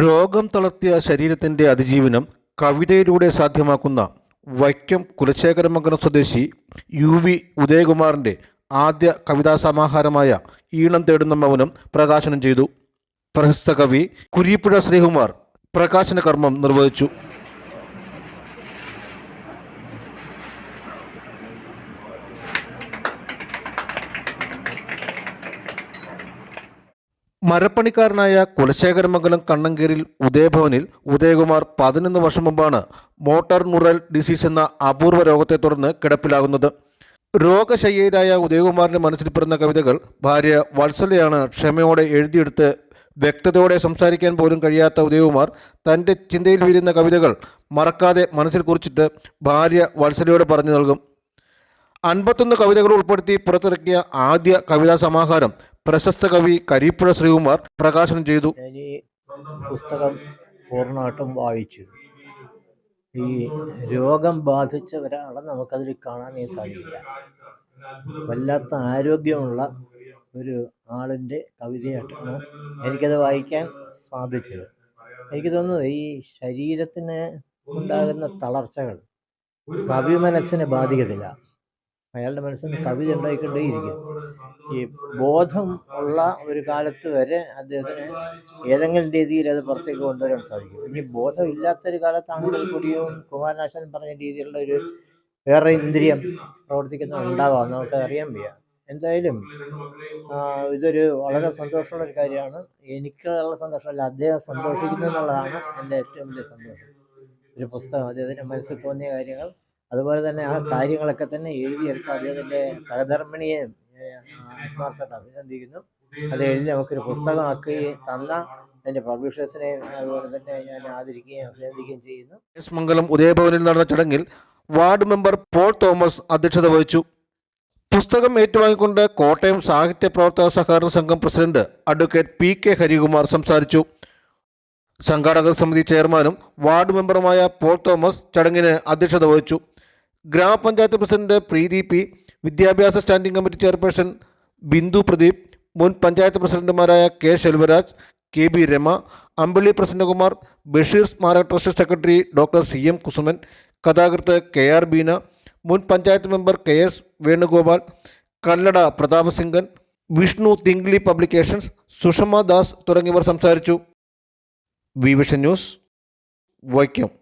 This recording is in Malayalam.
രോഗം തളർത്തിയ ശരീരത്തിന്റെ അതിജീവനം കവിതയിലൂടെ സാധ്യമാക്കുന്ന വൈക്കം കുലശേഖരമംഗലം സ്വദേശി യു വി ഉദയകുമാറിന്റെ ആദ്യ കവിതാ സമാഹാരമായ ഈണം തേടുന്ന മൗനം പ്രകാശനം ചെയ്തു. പ്രശസ്ത കവി കുരിപ്പുഴ ശ്രീകുമാർ പ്രകാശന കർമ്മം നിർവഹിച്ചു. മരപ്പണിക്കാരനായ കുലശേഖരമംഗലം കണ്ണങ്കേരിൽ ഉദയഭവനിൽ ഉദയകുമാർ പതിനൊന്ന് വർഷം മുമ്പാണ് മോട്ടർ ന്യൂറൽ ഡിസീസ് എന്ന അപൂർവ രോഗത്തെ തുടർന്ന് കിടപ്പിലാകുന്നത്. രോഗശയ്യരായ ഉദയകുമാറിന്റെ മനസ്സിൽ പിറന്ന കവിതകൾ ഭാര്യ വത്സലയാണ് ക്ഷമയോടെ എഴുതിയെടുത്ത് വ്യക്തതയോടെ സംസാരിക്കാൻ പോലും കഴിയാത്ത ഉദയകുമാർ തന്റെ ചിന്തയിൽ വീരുന്ന കവിതകൾ മറക്കാതെ മനസ്സിൽ കുറിച്ചിട്ട് ഭാര്യ വത്സലയോട് പറഞ്ഞു നൽകും. അൻപത്തൊന്ന് കവിതകൾ ഉൾപ്പെടുത്തി പുറത്തിറക്കിയ ആദ്യ കവിതാ സമാഹാരം പ്രശസ്ത കവി കരിപ്പുഴ ശ്രീകുമാർ പ്രകാശനം ചെയ്തു. ഈ പുസ്തകം പൂർണമായിട്ടും വായിച്ചു. ഈ രോഗം ബാധിച്ച ഒരാളെ നമുക്കതിൽ കാണാനേ സാധിക്കില്ല. വല്ലാത്ത ആരോഗ്യമുള്ള ഒരു ആളിന്റെ കവിതയായിട്ടാണ് എനിക്കത് വായിക്കാൻ സാധിച്ചത്. എനിക്ക് തോന്നുന്നത് ഈ ശരീരത്തിന് ഉണ്ടാകുന്ന തളർച്ചകൾ കവി മനസ്സിനെ ബാധിക്കത്തില്ല. അയാളുടെ മനസ്സിൽ കവിത ഉണ്ടായിക്കൊണ്ടേയിരിക്കും. ഈ ബോധം ഉള്ള ഒരു കാലത്ത് വരെ അദ്ദേഹത്തിന് ഏതെങ്കിലും രീതിയിൽ അത് പുറത്തേക്ക് കൊണ്ടുവരാൻ സാധിക്കും. ഇനി ബോധമില്ലാത്തൊരു കാലത്താണെങ്കിൽ കൂടിയും കുമാരനാശൻ പറഞ്ഞ രീതിയിലുള്ള ഒരു വേറെ ഇന്ദ്രിയം പ്രവർത്തിക്കുന്ന ഉണ്ടാവാം. നമുക്ക് അറിയാൻ വയ്യ. എന്തായാലും ഇതൊരു വളരെ സന്തോഷമുള്ള ഒരു കാര്യമാണ്. എനിക്കുള്ള സന്തോഷമല്ല അദ്ദേഹം സന്തോഷിക്കുന്നു എന്നുള്ളതാണ് എന്റെ ഏറ്റവും വലിയ സന്തോഷം. ഒരു പുസ്തകം അദ്ദേഹത്തിന്റെ മനസ്സിൽ തോന്നിയ കാര്യങ്ങൾ. അതുപോലെ തന്നെ ആ കാര്യങ്ങളൊക്കെ തന്നെ എഴുതിയെടുത്ത് അദ്ദേഹത്തിന്റെ സഹധർമ്മിണിയെ ആത്മാർത്ഥമായിട്ട് അഭിനന്ദിക്കുന്നു. അത് എഴുതി നമുക്കൊരു പുസ്തകമാക്കി തന്ന അതിന്റെ പബ്ലിഷേഴ്സിനെയും അതുപോലെ തന്നെ ഞാൻ ആദരിക്കുകയും അഭിനന്ദിക്കുകയും ചെയ്യുന്നു. എസ് മംഗലം ഉദയഭവനിൽ നടന്ന ചടങ്ങിൽ വാർഡ് മെമ്പർ പോൾ തോമസ് അധ്യക്ഷത വഹിച്ചു. പുസ്തകം ഏറ്റുവാങ്ങിക്കൊണ്ട് Kottayam Sahithya Pravarthaka Sahakarana Sangham president advocate P K Harikumar സംസാരിച്ചു. സംഘാടക സമിതി ചെയർമാനും വാർഡ് മെമ്പറുമായ പോൾ തോമസ് ചടങ്ങിന് അധ്യക്ഷത വഹിച്ചു. ഗ്രാമപഞ്ചായത്ത് പ്രസിഡന്റ് പ്രീതി പി വിദ്യാഭ്യാസ standing committee chairperson Bindu Pradeep മുൻ പഞ്ചായത്ത് പ്രസിഡന്റുമാരായ K Selvaraj K B Rama Ambili Prasannakumar Basheer Smaraka trust secretary doctor C. M. Kusuman കഥാകൃത്ത് കെ. ആർ. ബീന മുൻ panchayat member K. S. Venugopal Kallada Prathapasingan Vishnu തിങ്ലി publications Sushama Das തുടങ്ങിയവർ സംസാരിച്ചു. V vision news Vaikom.